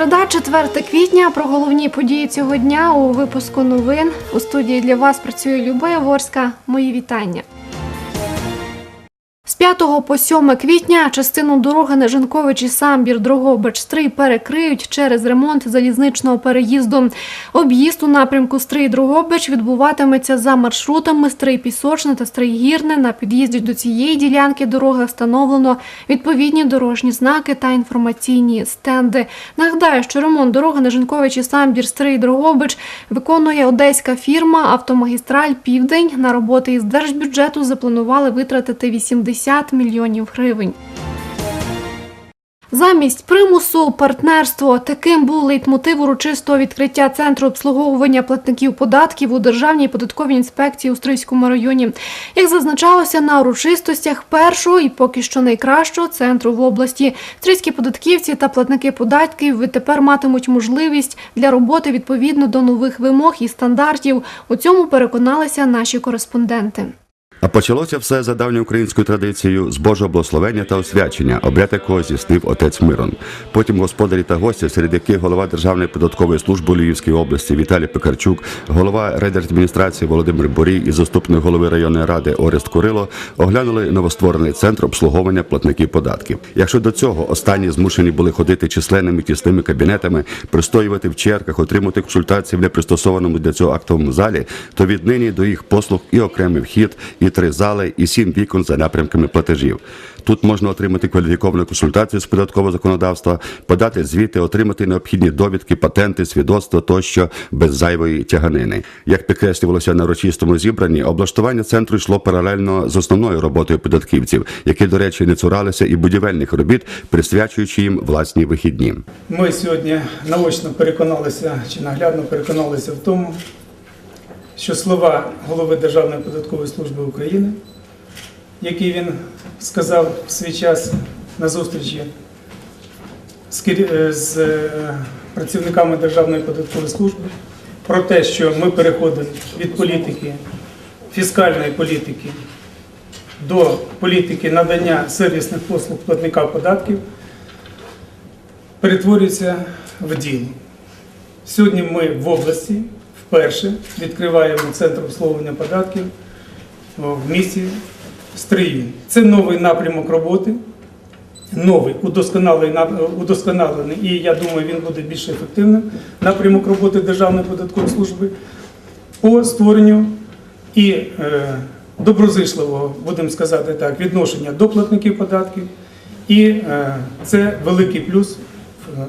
Середа, 4 квітня. Про головні події цього дня у випуску новин. У студії для вас працює Люба Яворська. Мої вітання. З 5 по 7 квітня частину дороги на Женковичі Самбір Дрогобич Стрий перекриють через ремонт залізничного переїзду. Об'їзд у напрямку Стрий Дрогобич відбуватиметься за маршрутами Стрий Пісочне та Стрий Гірне. На під'їзді до цієї ділянки дороги встановлено відповідні дорожні знаки та інформаційні стенди. Нагадаю, що ремонт дороги на Женковичі Самбір Стрий Дрогобич виконує одеська фірма Автомагістраль Південь. На роботи із держбюджету запланували витратити 80 мільйонів гривень. Замість примусу партнерство таким був лейтмотив урочистого відкриття центру обслуговування платників податків у Державній податковій інспекції у Стрийському районі. Як зазначалося на урочистостях першого і поки що найкращого центру в області, стрийські податківці та платники податків відтепер матимуть можливість для роботи відповідно до нових вимог і стандартів. У цьому переконалися наші кореспонденти. А почалося все за давньою українською традицією з Божого благословення та освячення, обряд якого здійснив отець Мирон. Потім господарі та гості, серед яких голова Державної податкової служби Львівської області Віталій Пекарчук, голова райдержадміністрації Володимир Борій і заступник голови районної ради Орест Курило оглянули новостворений центр обслуговування платників податків. Якщо до цього останні змушені були ходити численними тісними кабінетами, пристоювати в чергах, отримати консультації в непристосованому для цього актовому залі, то віднині до їх послуг і окремий вхід, і три зали, і сім вікон за напрямками платежів. Тут можна отримати кваліфіковану консультацію з податкового законодавства, подати звіти, отримати необхідні довідки, патенти, свідоцтва тощо без зайвої тяганини. Як підкреслювалося на урочистому зібранні, облаштування центру йшло паралельно з основною роботою податківців, які, до речі, не цуралися і будівельних робіт, присвячуючи їм власні вихідні. Ми сьогодні наочно переконалися чи наглядно переконалися в тому, що слова голови Державної податкової служби України, які він сказав в свій час на зустрічі з, е, е, працівниками Державної податкової служби, про те, що ми переходимо від політики, фіскальної політики до політики надання сервісних послуг платника податків перетворюється в діло. Сьогодні ми в області вперше відкриваємо центр обслуговування податків в місті Стрию. Це новий напрямок роботи, новий, удосконалений, удосконалений, і я думаю, він буде більш ефективним напрямок роботи Державної податкової служби по створенню і е, доброзичливого, будемо сказати так, відношення до платників податків. І е, це великий плюс в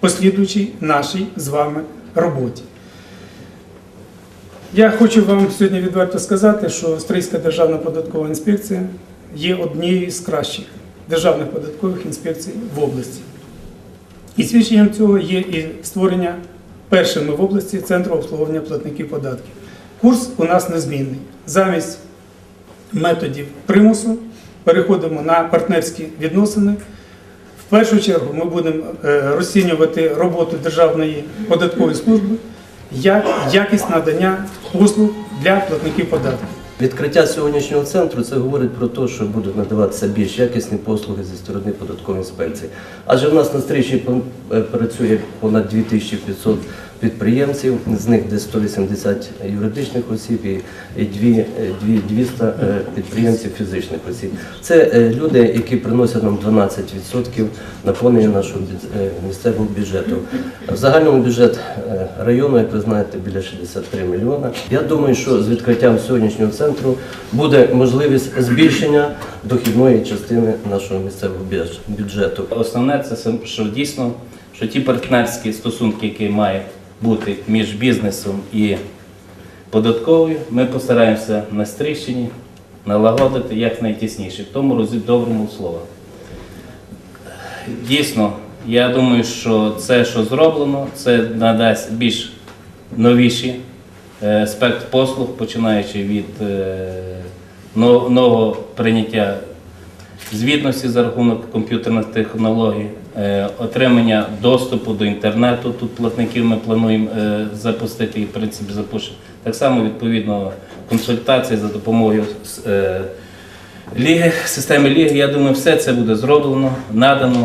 послідуючій нашій з вами роботі. Я хочу вам сьогодні відверто сказати, що Стрийська державна податкова інспекція є однією з кращих державних податкових інспекцій в області. І свідченням цього є і створення першими в області центру обслуговування платників податків. Курс у нас незмінний. Замість методів примусу переходимо на партнерські відносини. В першу чергу ми будемо е, розцінювати роботу Державної податкової служби як якість надання послуг для платників податків. Відкриття сьогоднішнього центру це говорить про те, що будуть надаватися більш якісні послуги зі сторони податкової інспекції. Адже в нас на стрічі працює понад 2500 підприємців, з них десь 180 юридичних осіб і і дві- е, дві- 200 е, підприємців фізичних осіб. Це е, люди, які приносять нам 12% наповнення нашого місцевого бюджету. В загальному бюджет району, як ви знаєте, біля 63 мільйона. Я думаю, що з відкриттям сьогоднішнього центру буде можливість збільшення дохідної частини нашого місцевого бюджету. Основне це що дійсно, що ті партнерські стосунки, які мають бути між бізнесом і податковою, ми постараємося на Стрищині налагодити як найтісніше, в тому розі доброму слова. Дійсно, я думаю, що це, що зроблено, це надасть більш новіші е, спектр послуг, починаючи від е, нового прийняття звітності за рахунок комп'ютерних технологій, отримання доступу до інтернету. Тут платників ми плануємо е, запустити і в принципі запустимо. Так само відповідно консультації за допомогою е, ліги, системи ліги. Я думаю, все це буде зроблено, надано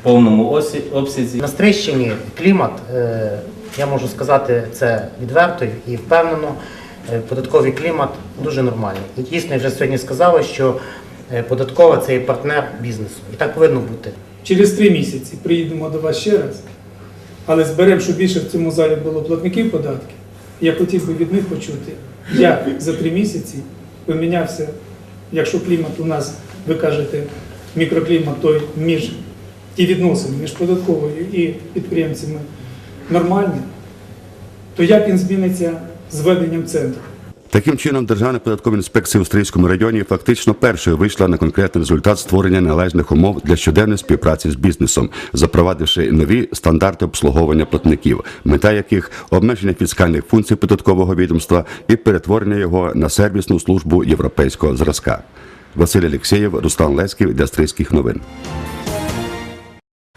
в повному обсязі. На Стрийщині клімат, е, я можу сказати це відверто і впевнено. е, Податковий клімат дуже нормальний. Дійсно я вже сьогодні сказали, що е, податкова це є партнер бізнесу. І так повинно бути. Через три місяці приїдемо до вас ще раз, але зберемо, щоб більше в цьому залі було платників податків. Я хотів би від них почути, як за три місяці помінявся, якщо клімат у нас, ви кажете, мікроклімат той між ті відносини між податковою і підприємцями нормальні, то як він зміниться з введенням центру? Таким чином, Державна податкова інспекція у Стрийському районі фактично першою вийшла на конкретний результат створення належних умов для щоденної співпраці з бізнесом, запровадивши нові стандарти обслуговування платників, мета яких обмеження фіскальних функцій податкового відомства і перетворення його на сервісну службу європейського зразка. Василь Алєксєєв, Руслан Леськів для Стрийських новин.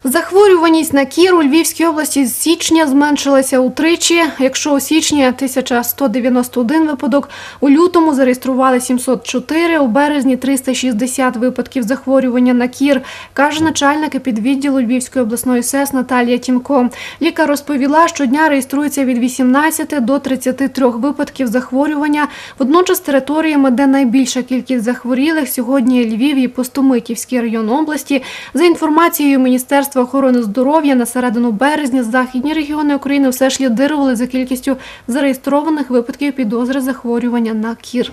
Захворюваність на кір у Львівській області з січня зменшилася утричі. Якщо у січні 1191 випадок, у лютому зареєстрували 704, у березні 360 випадків захворювання на кір, каже начальник підвідділу Львівської обласної СЕС Наталія Тімко. Лікар розповіла, що дня реєструється від 18 до 33 випадків захворювання. Водночас територіями, де найбільша кількість захворілих, сьогодні Львів і Постомитівський район області. За інформацією Міністерства охорони здоров'я на середину березня західні регіони України все ж лідирували за кількістю зареєстрованих випадків підозри захворювання на кір.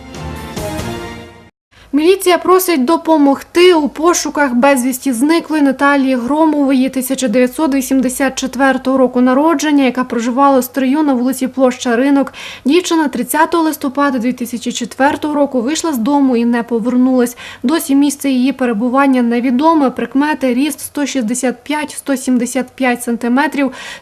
Міліція просить допомогти у пошуках безвісті зниклої Наталії Громової 1984 року народження, яка проживала у строю на вулиці Площа Ринок. Дівчина 30 листопада 2004 року вийшла з дому і не повернулась. Досі місце її перебування невідоме. Прикмети ріст 165-175 см,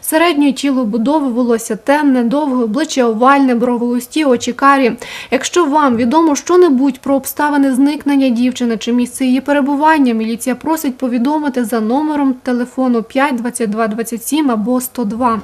середньої тілобудови, волосся темне, довге, обличчя овальне, брови густі, очі карі. Якщо вам відомо що-небудь про обставини зникнення дівчини чи місце її перебування, міліція просить повідомити за номером телефону 5 22 27 або 102.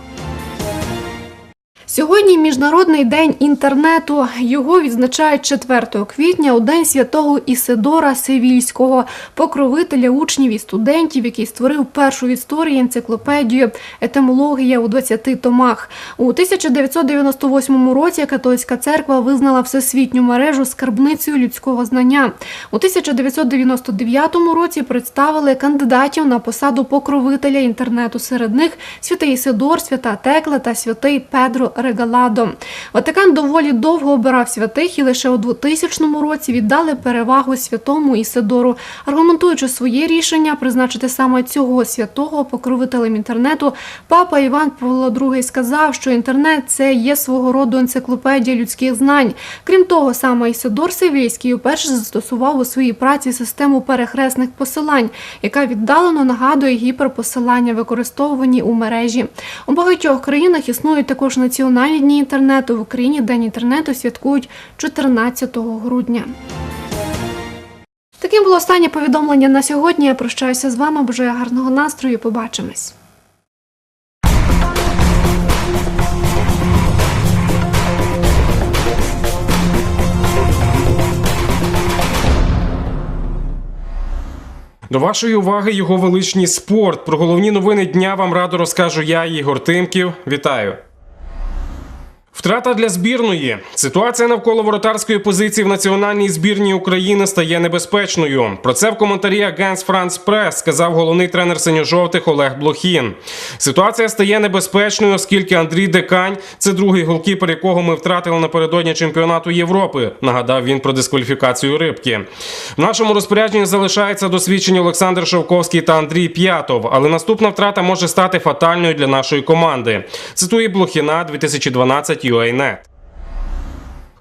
Сьогодні Міжнародний день інтернету. Його відзначають 4 квітня у день святого Ісидора Севільського, покровителя учнів і студентів, який створив першу в історії енциклопедію етимологія у 20 томах. У 1998 році католицька церква визнала всесвітню мережу скарбницею людського знання. У 1999 році представили кандидатів на посаду покровителя інтернету. Серед них святий Ісидор, свята Текла та святий Педро Регаладо. Ватикан доволі довго обирав святих і лише у 2000 році віддали перевагу святому Ісидору, аргументуючи своє рішення призначити саме цього святого покровителем інтернету. Папа Іван Павло II сказав, що інтернет це є свого роду енциклопедія людських знань. Крім того, саме Ісидор Севільський уперше застосував у своїй праці систему перехресних посилань, яка віддалено нагадує гіперпосилання, використовувані у мережі. У багатьох країнах існують також національні дні інтернету. В Україні День інтернету святкують 14 грудня. Таким було останнє повідомлення на сьогодні. Я прощаюся з вами. Бажаю гарного настрою. Побачимось. До вашої уваги його величність спорт. Про головні новини дня вам радо розкажу я, Ігор Тимків. Вітаю. Втрата для збірної. Ситуація навколо воротарської позиції в національній збірній України стає небезпечною. Про це в коментарі Агенс Франс Прес сказав головний тренер синьо-жовтих Олег Блохін. Ситуація стає небезпечною, оскільки Андрій Декань це другий голкіпер, якого ми втратили напередодні чемпіонату Європи. Нагадав він про дискваліфікацію рибки. В нашому розпорядженні залишаються досвідчені Олександр Шовковський та Андрій П'ятов, але наступна втрата може стати фатальною для нашої команди. Цитує Блохіна 2012 UANet.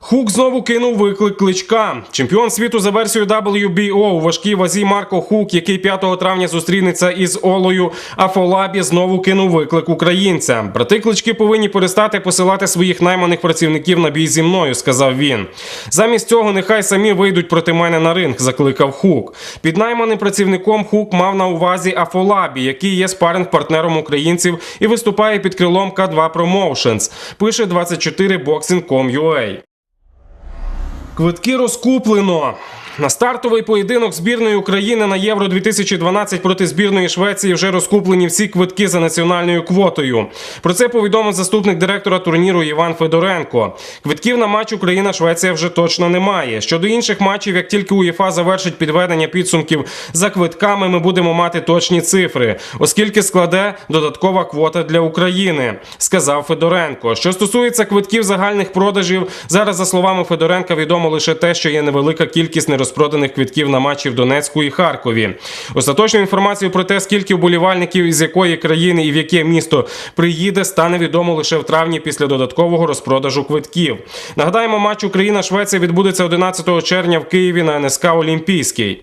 Хук знову кинув виклик кличка. Чемпіон світу за версією WBO у важкій вазі Марко Хук, який 5 травня зустрінеться із Олою Афолабі, знову кинув виклик українця. Брати клички повинні перестати посилати своїх найманих працівників на бій зі мною, сказав він. Замість цього нехай самі вийдуть проти мене на ринг, закликав Хук. Під найманим працівником Хук мав на увазі Афолабі, який є спаринг партнером українців і виступає під крилом К2 Promotions. Пише 24boxing.com.ua. Квитки розкуплено. На стартовий поєдинок збірної України на Євро 2012 проти збірної Швеції вже розкуплені всі квитки за національною квотою. Про це повідомив заступник директора турніру Іван Федоренко. Квитків на матч Україна-Швеція вже точно немає. Щодо інших матчів, як тільки УЄФА завершить підведення підсумків за квитками, ми будемо мати точні цифри, оскільки складе додаткова квота для України, сказав Федоренко. Що стосується квитків загальних продажів, зараз за словами Федоренка відомо лише те, що є невелика кількість нерозпроданих квитків на матчі в Донецьку і Харкові. Остаточну інформацію про те, скільки вболівальників із якої країни і в яке місто приїде, стане відомо лише в травні після додаткового розпродажу квитків. Нагадаємо, матч Україна-Швеція відбудеться 11 червня в Києві на НСК Олімпійський.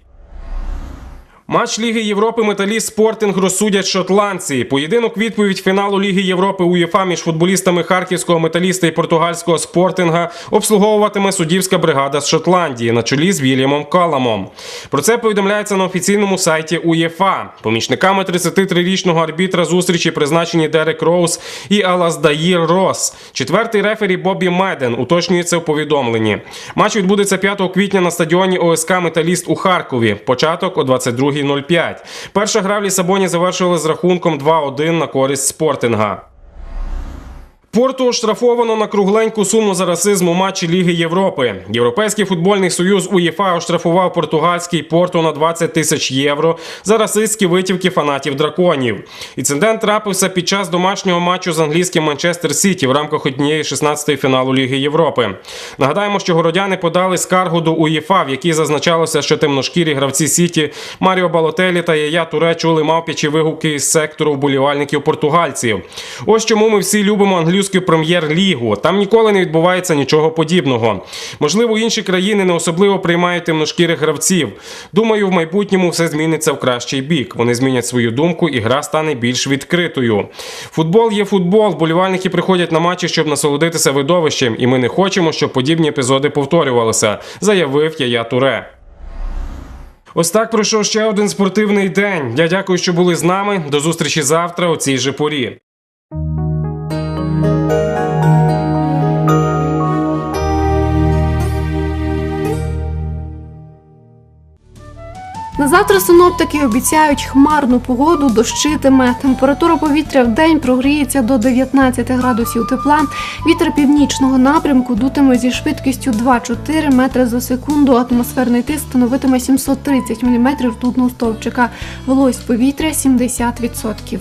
Матч Ліги Європи Металіст Спортинг розсудять шотландці. Поєдинок відповідь фіналу Ліги Європи УЄФА між футболістами харківського металіста і португальського спортинга обслуговуватиме суддівська бригада з Шотландії на чолі з Вільямом Каламом. Про це повідомляється на офіційному сайті УЄФА. Помічниками 33-річного арбітра зустрічі призначені Дерек Роуз і Алаздаїр Рос. Четвертий рефері Бобі Меден уточнюється в повідомленні. Матч відбудеться 5 квітня на стадіоні ОСК Металіст у Харкові. Початок о 22.05. Перша гра в Лісабоні завершили з рахунком 2-1 на користь спортинга. Порту оштрафовано на кругленьку суму за расизм у матчі Ліги Європи. Європейський футбольний союз УЄФА оштрафував португальський порту на 20 тисяч євро за расистські витівки фанатів драконів. Інцидент трапився під час домашнього матчу з англійським Манчестер Сіті в рамках однієї 16-ї фіналу Ліги Європи. Нагадаємо, що городяни подали скаргу до УЄФА, в якій зазначалося, що темношкірі гравці Сіті Маріо Балотелі та Яя Туре чули мавпячі вигуки із сектору вболівальників португальців. Ось чому ми всі любимо англійську прем'єр-лігу. Там ніколи не відбувається нічого подібного. Можливо, інші країни не особливо приймають темношкірих гравців. Думаю, в майбутньому все зміниться в кращий бік. Вони змінять свою думку, і гра стане більш відкритою. Футбол є футбол. Вболівальники приходять на матчі, щоб насолодитися видовищем, і ми не хочемо, щоб подібні епізоди повторювалися, заявив Яя Туре. Ось так пройшов ще один спортивний день. Я дякую, що були з нами. До зустрічі завтра у цій же порі. На завтра синоптики обіцяють хмарну погоду, дощитиме. Температура повітря в день прогріється до 19 градусів тепла. Вітер північного напрямку дутиме зі швидкістю 2-4 метри за секунду. Атмосферний тиск становитиме 730 мм ртутного стовпчика. Вологість повітря 70%.